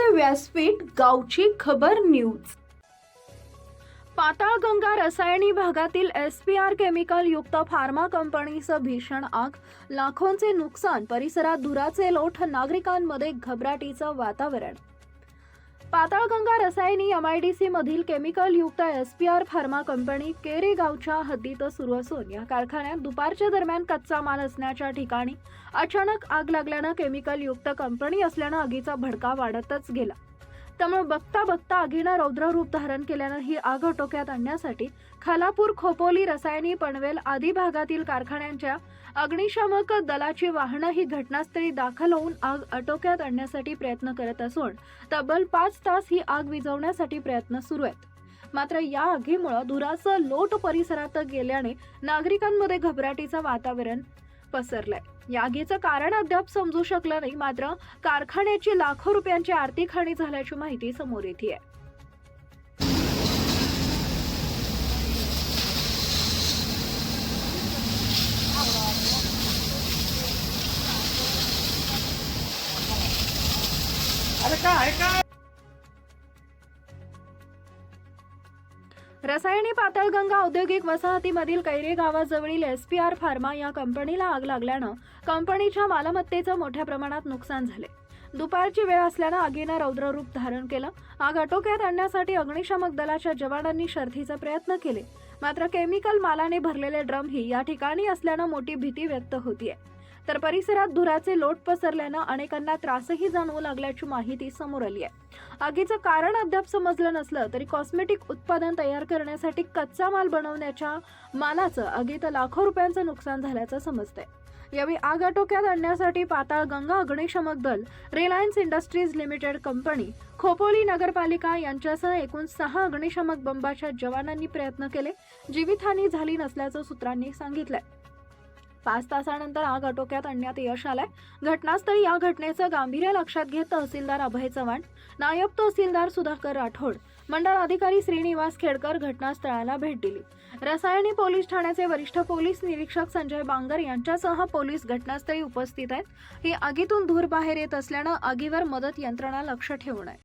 व्यासपीठ गावची खबर न्यूज. पाताळगंगा रसायनी भागातील एस पी आर केमिकल युक्त फार्मा कंपनीचं भीषण आग लाखोंचे नुकसान परिसरात धुराचे लोट नागरिकांमध्ये घबराटीचं वातावरण. पाताळगंगा रसायनी एमआयडीसी मधील केमिकल युक्त S P R pharma company केरेगावच्या हद्दीत सुरू असून या कारखान्यात दुपारच्या दरम्यान कच्चा माल असण्याच्या ठिकाणी अचानक आग लागल्यानं केमिकल युक्त कंपनी असल्यानं आगीचा भडका वाढतच गेला. त्यामुळे बघता बघता आगीनं रौद्र रूप धारण केल्यानं ही आग आटोक्यात आणण्यासाठी खालापूर खोपोली रसायनी पनवेल आदी भागातील कारखान्यांच्या अग्निशामक दलाची वाहनं ही घटनास्थळी दाखल होऊन आग आटोक्यात आणण्यासाठी प्रयत्न करत असून तब्बल पाच तास ही आग विझवण्यासाठी प्रयत्न सुरू आहेत. मात्र या आगीमुळे धुराचं लोट परिसरात गेल्याने नागरिकांमध्ये घबराटीचं वातावरण पसरलंय. या आगीचं कारण अद्याप समजू शकलं नाही मात्र कारखान्याची लाखो रुपयांची आर्थिक हानी झाल्याची माहिती समोर येते अरे काय काय? रसायनी पातळगंगा औद्योगिक वसाहतीमधील कैरे गावाजवळील एस पी आर फार्मा या कंपनीला आग लागल्यानं कंपनीच्या मालमत्तेचं मोठ्या प्रमाणात नुकसान झाले. दुपारची वेळ असल्यानं आगीनं रौद्ररूप धारण केलं. आग आटोक्यात आणण्यासाठी अग्निशामक दलाच्या जवानांनी शर्थीचा प्रयत्न केले. मात्र केमिकल मालाने भरलेले ड्रमही या ठिकाणी असल्यानं मोठी भीती व्यक्त होतीये. तर परिसरात धुराचे लोट पसरल्यानं अनेकांना त्रासही जाणवू लागल्याची माहिती समोर आली आहे. आगीचं कारण अद्याप समजलं नसलं तरी कॉस्मेटिक उत्पादन तयार करण्यासाठी कच्चा माल बनवण्याच्या मालाचं आगीत लाखो रुपयांचं नुकसान झाल्याचं समजतंय. यावेळी आग आटोक्यात आणण्यासाठी पाताळ गंगा अग्निशमक दल Reliance Industries Limited company Khopoli नगरपालिका यांच्यासह एकूण सहा अग्निशमक बंबाच्या जवानांनी प्रयत्न केले. जीवितहानी झाली नसल्याचं सूत्रांनी सांगितलंय. पाच तासानंतर आग आटोक्यात आणण्यात यश आलंय. घटनास्थळी या घटनेचं गांभीर्य लक्षात घेत तहसीलदार अभय चव्हाण नायब तहसीलदार सुधाकर राठोड मंडळ अधिकारी श्रीनिवास खेडकर घटनास्थळाला भेट दिली. रसायनी पोलीस ठाण्याचे वरिष्ठ पोलीस निरीक्षक संजय बांगर यांच्यासह पोलीस घटनास्थळी उपस्थित आहेत. ही आगीतून धूर बाहेर येत असल्यानं आगीवर मदत यंत्रणा लक्ष ठेवून आहे.